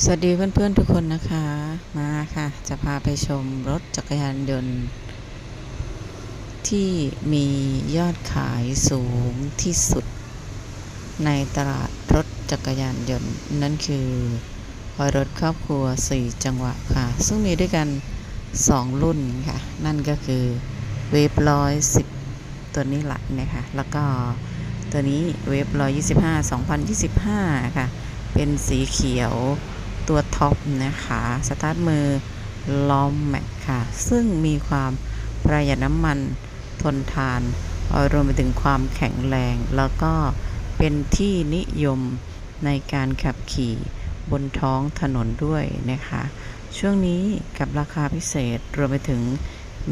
สวัสดีเพื่อนๆทุกคนนะคะ มาค่ะ จะพาไปชมรถจักรยานยนต์ ที่มียอดขายสูงที่สุด ในตลาดรถจักรยานยนต์ นั่นคือรถครอบครัว 4 จังหวะค่ะ ซึ่งมีด้วยกัน 2 รุ่นค่ะ นั่นก็คือเวฟร้อยสิบตัวนี้หละนะคะ แล้วก็ตัวนี้เวฟร้อยยี่สิบห้าสองพันยี่สิบห้าค่ะ เป็นสีเขียว ตัวท็อปนะคะสตาร์ทมือล้อมแม็กค่ะ ซึ่งมีความประหยัดน้ำมันทนทานรวมไปถึงความแข็งแรง แล้วก็เป็นที่นิยมในการขับขี่บนท้องถนนด้วยนะคะ ช่วงนี้กับราคาพิเศษรวมไปถึง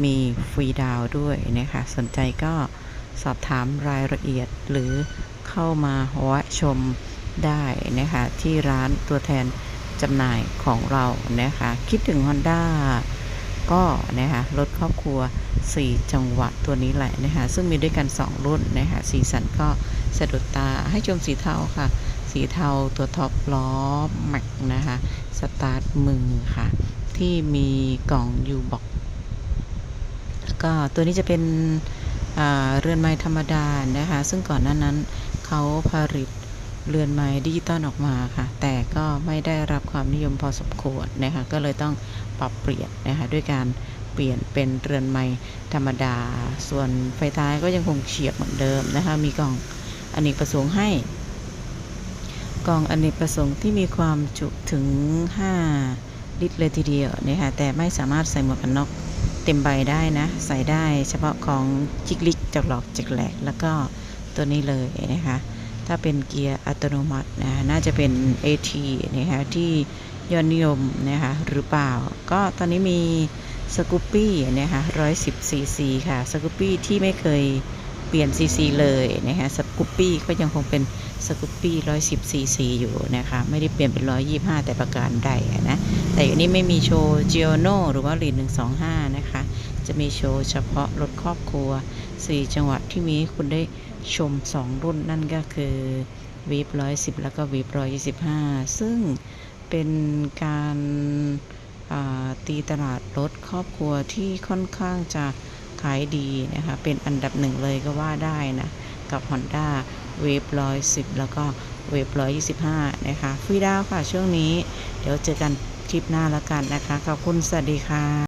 มีฟรีดาวด้วยนะคะ สนใจก็สอบถามรายละเอียดหรือเข้ามาแวชมได้นะคะ ที่ร้านตัวแทน จำหน่ายของเรานะคะคิดถึง Honda ก็นะคะรถครอบครัว 4 จังหวะตัวนี้แหละนะคะซึ่งมีด้วยกัน 2 รุ่นนะคะสีสันก็สะดุดตาให้ชมสีเทาค่ะ สีเทาตัวท็อปล้อแม็กนะคะสตาร์ทมือค่ะ ที่มีกล่องยูบ็อกแล้วก็ตัวนี้จะเป็นเรือนไม้ธรรมดานะคะ ซึ่งก่อนหน้านั้นเขาผลิต เรือนไม้ดิจิตอลออกมาค่ะ แต่ก็ไม่ได้รับความนิยมพอสมควรนะคะ ก็เลยต้องปรับเปลี่ยนนะคะด้วยการเปลี่ยนเป็นเรือนไม้ธรรมดา ส่วนไฟท้ายก็ยังคงเฉียบเหมือนเดิมนะคะ มีกล่องอเนกประสงค์ให้ กล่องอเนกประสงค์ที่มีความจุถึง 5 ลิตรเลยทีเดียวนะคะ แต่ไม่สามารถใส่หมวกกันน็อกเต็มใบได้นะ ใส่ได้เฉพาะของจิกลิกจักหลอกจักแหลก แล้วก็ตัวนี้เลยนะคะ ถ้าเป็นเกียร์อัตโนมัตินะน่าจะเป็น AT นะคะที่ยอดนิยมนะคะหรือเปล่า ก็ตอนนี้มีสกูปปี้นะคะ110 cc ค่ะสกูปปี้ที่ไม่เคยเปลี่ยน cc เลยนะคะสกูปปี้ก็ยังคงเป็นสกูปปี้110 cc อยู่นะคะไม่ได้เปลี่ยนเป็น125แต่ประการใดนะแต่อันนี้ไม่มีโชว์ g i o n o หรือว่า Lead 125นะคะจะมีโชว์เฉพาะรถครอบครัว4จังหวัดที่มีคุณได้ ชม 2 รุ่นนั่นก็คือวีบ110แล้วก็วีบ125ซึ่งเป็นการาตีตลาดรถครอบครัวที่ค่อนข้างจะขายดีนะคะ เป็นอันดับหนึ่งเลยก็ว่าได้นะ กับ Honda w a v 110 แล้วก็ w a v 125 นะคะฟรีดาวค่ะช่วงนี้ เดี๋ยวเจอกันคลิปหน้าแล้วกันนะคะ ขอบคุณ สวัสดีค่ะ